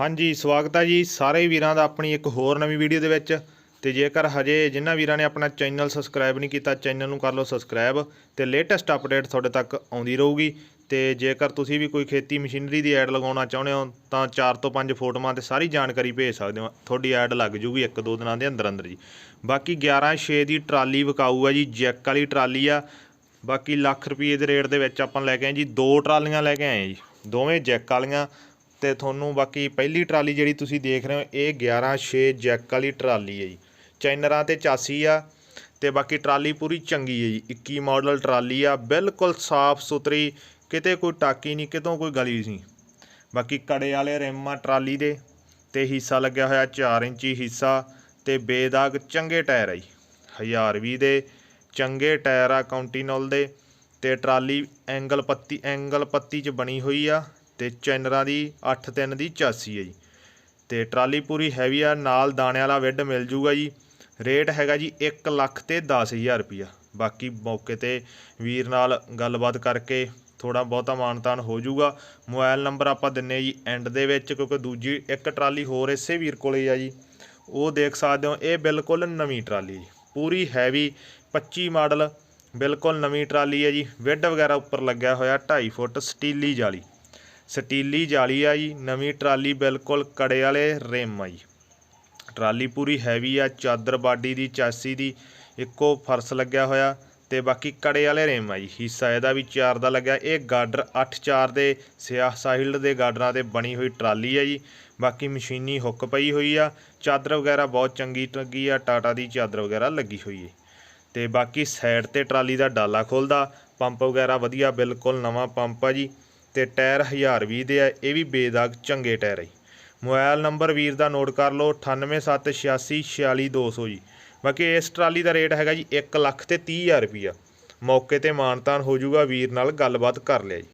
ਹਾਂਜੀ, ਸਵਾਗਤ ਹੈ ਜੀ ਸਾਰੇ ਵੀਰਾਂ ਦਾ ਆਪਣੀ ਇੱਕ ਹੋਰ ਨਵੀਂ ਵੀਡੀਓ ਦੇ ਵਿੱਚ। ਤੇ ਜੇਕਰ ਹਜੇ ਜਿਨ੍ਹਾਂ ਵੀਰਾਂ ਨੇ ਆਪਣਾ ਚੈਨਲ ਸਬਸਕ੍ਰਾਈਬ ਨਹੀਂ ਕੀਤਾ, ਚੈਨਲ ਨੂੰ ਕਰ ਲਓ ਸਬਸਕ੍ਰਾਈਬ ਤੇ ਲੇਟੈਸਟ ਅਪਡੇਟ ਤੁਹਾਡੇ ਤੱਕ ਆਉਂਦੀ ਰਹੂਗੀ। ਤੇ ਜੇਕਰ ਤੁਸੀਂ ਵੀ ਕੋਈ ਖੇਤੀ ਮਸ਼ੀਨਰੀ ਦੀ ਐਡ ਲਗਾਉਣਾ ਚਾਹੁੰਦੇ ਹੋ, ਤਾਂ 4 ਤੋਂ 5 ਫੋਟੋਆਂ ਤੇ ਸਾਰੀ ਜਾਣਕਾਰੀ ਭੇਜ ਸਕਦੇ ਹੋ। ਤੁਹਾਡੀ ਐਡ ਲੱਗ ਜੂਗੀ ਇੱਕ ਦੋ ਦਿਨਾਂ ਦੇ ਅੰਦਰ ਅੰਦਰ ਜੀ। ਬਾਕੀ 11 6 ਦੀ ਟਰਾਲੀ ਵਿਕਾਊ ਆ ਜੀ, ਜੈਕ ਵਾਲੀ ਟਰਾਲੀ ਆ। ਬਾਕੀ ਲੱਖ ਰੁਪਏ ਦੇ ਰੇਟ ਦੇ ਵਿੱਚ ਆਪਾਂ ਲੈ ਕੇ ਆਏ ਜੀ, ਦੋ ਟਰਾਲੀਆਂ ਲੈ ਕੇ ਆਏ ਜੀ, ਦੋਵੇਂ ਜੈਕ ਵਾਲੀਆਂ। ਤੇ ਤੁਹਾਨੂੰ ਬਾਕੀ ਪਹਿਲੀ ਟਰਾਲੀ ਜਿਹੜੀ ਤੁਸੀਂ ਦੇਖ ਰਹੇ ਹੋ, ਇਹ 11 6 ਜੈਕ ਵਾਲੀ ਟਰਾਲੀ ਹੈ ਜੀ। ਚੈਨਰਾਂ ਤੇ ਚਾਸੀ ਆ ਤੇ ਬਾਕੀ ਟਰਾਲੀ ਪੂਰੀ ਚੰਗੀ ਹੈ ਜੀ। 21 ਮਾਡਲ ਟਰਾਲੀ ਆ, ਬਿਲਕੁਲ ਸਾਫ਼ ਸੁਥਰੀ, ਕਿਤੇ ਕੋਈ ਟਾਕੀ ਨਹੀਂ, ਕਿਤੋਂ ਕੋਈ ਗਲੀ ਨਹੀਂ। ਬਾਕੀ ਕੜੇ ਵਾਲੇ ਰਿਮ ਆ ਟਰਾਲੀ ਦੇ ਤੇ ਹਿੱਸਾ ਲੱਗਿਆ ਹੋਇਆ 4 ਇੰਚੀ ਹਿੱਸਾ ਤੇ ਬੇਦਾਗ ਚੰਗੇ ਟਾਇਰ ਆ ਜੀ। 1020 ਦੇ ਚੰਗੇ ਟਾਇਰ ਆ ਕੰਟੀਨਲ ਦੇ ਤੇ ਟਰਾਲੀ ਐਂਗਲ ਪੱਤੀ ਐਂਗਲ ਪੱਤੀ ਚ ਬਣੀ ਹੋਈ ਆ। ਤੇ ਚੈਨਰਾਂ ਦੀ 8-3 ਦੀ ਚਾਸੀ ਹੈ ਜੀ। ਤੇ ਟਰਾਲੀ ਪੂਰੀ ਹੈਵੀ ਆ, ਨਾਲ ਦਾਣੇ ਵਾਲਾ ਵਿੱਡ ਮਿਲ ਜੂਗਾ ਜੀ। ਰੇਟ ਹੈਗਾ ਜੀ 1 ਲੱਖ ਤੇ 10000 ਰੁਪਿਆ ਬਾਕੀ ਮੌਕੇ ਤੇ ਵੀਰ ਨਾਲ ਗੱਲਬਾਤ ਕਰਕੇ ਥੋੜਾ ਬਹੁਤਾ ਮਾਨਤਾਨ ਹੋ ਜੂਗਾ। ਮੋਬਾਈਲ ਨੰਬਰ ਆਪਾਂ ਦਿੰਨੇ ਜੀ ਐਂਡ ਦੇ ਵਿੱਚ, ਕਿਉਂਕਿ ਦੂਜੀ ਇੱਕ ਟਰਾਲੀ ਹੋਰ ਇਸੇ ਵੀਰ ਕੋਲੇ ਆ ਜੀ। ਉਹ ਦੇਖ ਸਕਦੇ ਹੋ, ਇਹ ਬਿਲਕੁਲ ਨਵੀਂ ਟਰਾਲੀ ਜੀ। ਪੂਰੀ ਹੈਵੀ 25 ਮਾਡਲ, ਬਿਲਕੁਲ ਨਵੀਂ ਟਰਾਲੀ ਹੈ ਜੀ। ਵਿੱਡ ਵਗੈਰਾ ਉੱਪਰ ਲੱਗਿਆ ਹੋਇਆ 2.5 ਫੁੱਟ ਸਟੀਲੀ ਜਾਲੀ। ਸਟੀਲੀ ਜਾਲੀ ਆ ਜੀ ਨਵੀਂ ਟਰਾਲੀ ਬਿਲਕੁਲ ਕੜੇ ਵਾਲੇ ਰਿਮ ਆ ਜੀ ਟਰਾਲੀ ਪੂਰੀ ਹੈਵੀ ਆ, ਚਾਦਰ ਬਾਡੀ ਦੀ, ਚਾਸੀ ਦੀ, ਇੱਕੋ ਫਰਸ਼ ਲੱਗਿਆ ਹੋਇਆ ਤੇ ਬਾਕੀ ਕੜੇ ਵਾਲੇ ਰਿਮ ਆ ਜੀ ਹਿੱਸਾ ਇਹਦਾ ਵੀ ਚਾਰ ਦਾ ਲੱਗਿਆ। ਇਹ ਗਾਡਰ 8-4 ਦੇ ਸਿਆਹ ਸਾਹਿਲ ਦੇ ਗਾਡਰਾਂ ਤੇ ਬਣੀ ਹੋਈ ਟਰਾਲੀ ਆ ਜੀ। ਬਾਕੀ ਮਸ਼ੀਨੀ ਹੁੱਕ ਪਈ ਹੋਈ ਆ। ਚਾਦਰ ਵਗੈਰਾ ਬਹੁਤ ਚੰਗੀ ਲੱਗੀ ਆ, ਟਾਟਾ ਦੀ ਚਾਦਰ ਵਗੈਰਾ ਲੱਗੀ ਹੋਈ ਹੈ ਤੇ ਬਾਕੀ ਸਾਈਡ ਤੇ ਟਰਾਲੀ ਦਾ ਡਾਲਾ ਖੁੱਲਦਾ। ਪੰਪ ਵਗੈਰਾ ਵਧੀਆ, ਬਿਲਕੁਲ ਨਵਾਂ ਪੰਪ ਆ ਜੀ। ਤੇ ਟਾਇਰ 1020 ਦੇ ਆ, ਇਹ ਵੀ ਬੇਦਾਗ ਚੰਗੇ ਟਾਇਰ ਹੈ ਜੀ। ਮੋਬਾਈਲ ਨੰਬਰ ਵੀਰ ਦਾ ਨੋਟ ਕਰ ਲਓ 9876846200 ਜੀ। ਬਾਕੀ ਇਸ ਟਰਾਲੀ ਦਾ ਰੇਟ ਹੈਗਾ ਜੀ 1 ਲੱਖ ਤੇ 30000 ਰੁਪਈਆ। ਮੌਕੇ ਤੇ ਮਾਨਤਾਨ ਹੋ ਜਾਊਗਾ, ਵੀਰ ਨਾਲ ਗੱਲਬਾਤ ਕਰ ਲਿਆ ਜੀ।